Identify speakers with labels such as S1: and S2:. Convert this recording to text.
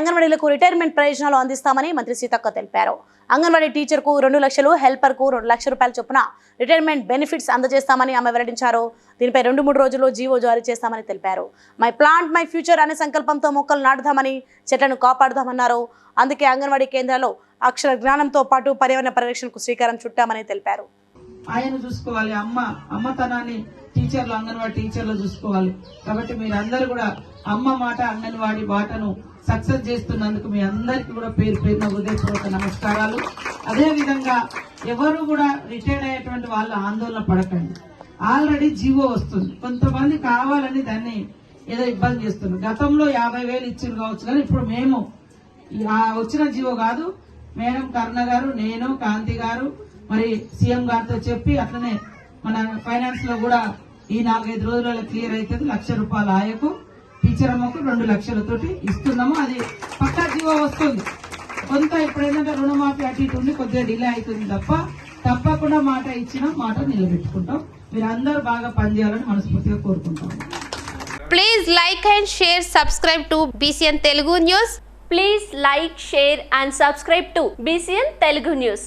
S1: అంగన్వాడీలకు retirement ప్రయోజనాలు అందిస్తామని మంత్రి సీతక్క తెలిపారు. అంగన్వాడీ టీచర్కు రెండు లక్షలు హెల్పర్కు రెండు లక్షల రూపాయల చొప్పున రిటైర్మెంట్ బెనిఫిట్స్ అందజేస్తామని ఆమె వెల్లడించారు. దీనిపై రెండు మూడు రోజుల్లో జీవో జారీ చేస్తామని తెలిపారు. మై ప్లాంట్ మై ఫ్యూచర్ అనే సంకల్పంతో మొక్కలు నాటుదామని చెట్లను కాపాడుదామన్నారు. అందుకే అంగన్వాడీ కేంద్రాల్లో అక్షర జ్ఞానంతో పాటు పర్యావరణ పరిరక్షణకు శ్రీకారం చుట్టామని తెలిపారు.
S2: ఆయన చూసుకోవాలి అమ్మ అమ్మతనాన్ని టీచర్లు అంగన్వాడీ టీచర్లు చూసుకోవాలి. కాబట్టి మీరందరూ కూడా అమ్మ మాట అంగన్వాడీ బాటను సక్సెస్ చేస్తున్నందుకు మీ అందరికీ కూడా పేరు పేరున హృదయపూర్వక నమస్కారాలు. అదేవిధంగా ఎవరు కూడా రిటైర్డ్ అయ్యేటువంటి వాళ్ళు ఆందోళన పడకండి. ఆల్రెడీ జీవో వస్తుంది. కొంతమంది కావాలని దాన్ని ఏదో ఇబ్బంది చేస్తున్నారు గతంలో యాభై వేలు ఇచ్చారు కావచ్చు కానీ ఇప్పుడు మేము వచ్చిన జీవో కాదు. మేడం కరుణ గారు నేను కాంతి గారు మరి సీఎం గారితో చెప్పి అట్లనే మన ఫైనాన్స్లో కూడా ఈ నాలుగైదు రోజులలో క్లియర్ అవుతుంది లక్ష రూపాయల ఆయకు టీచర్ అమ్మకు రెండు లక్షలతోటి ఇస్తున్నాము. అది పక్కా జీవో వస్తుంది. కొంత ఇప్పుడు ఏంటంటే రుణమాఫీ అటు ఇటు ఉండి కొద్దిగా డిలే అవుతుంది తప్ప తప్పకుండా మాట ఇచ్చిన మాట నిలబెట్టుకుంటాం. మీరు అందరూ బాగా పనిచేయాలని మనస్ఫూర్తిగా కోరుకుంటాం.
S3: Please like and share subscribe to BCN Telugu news
S4: please like share and subscribe to BCN Telugu news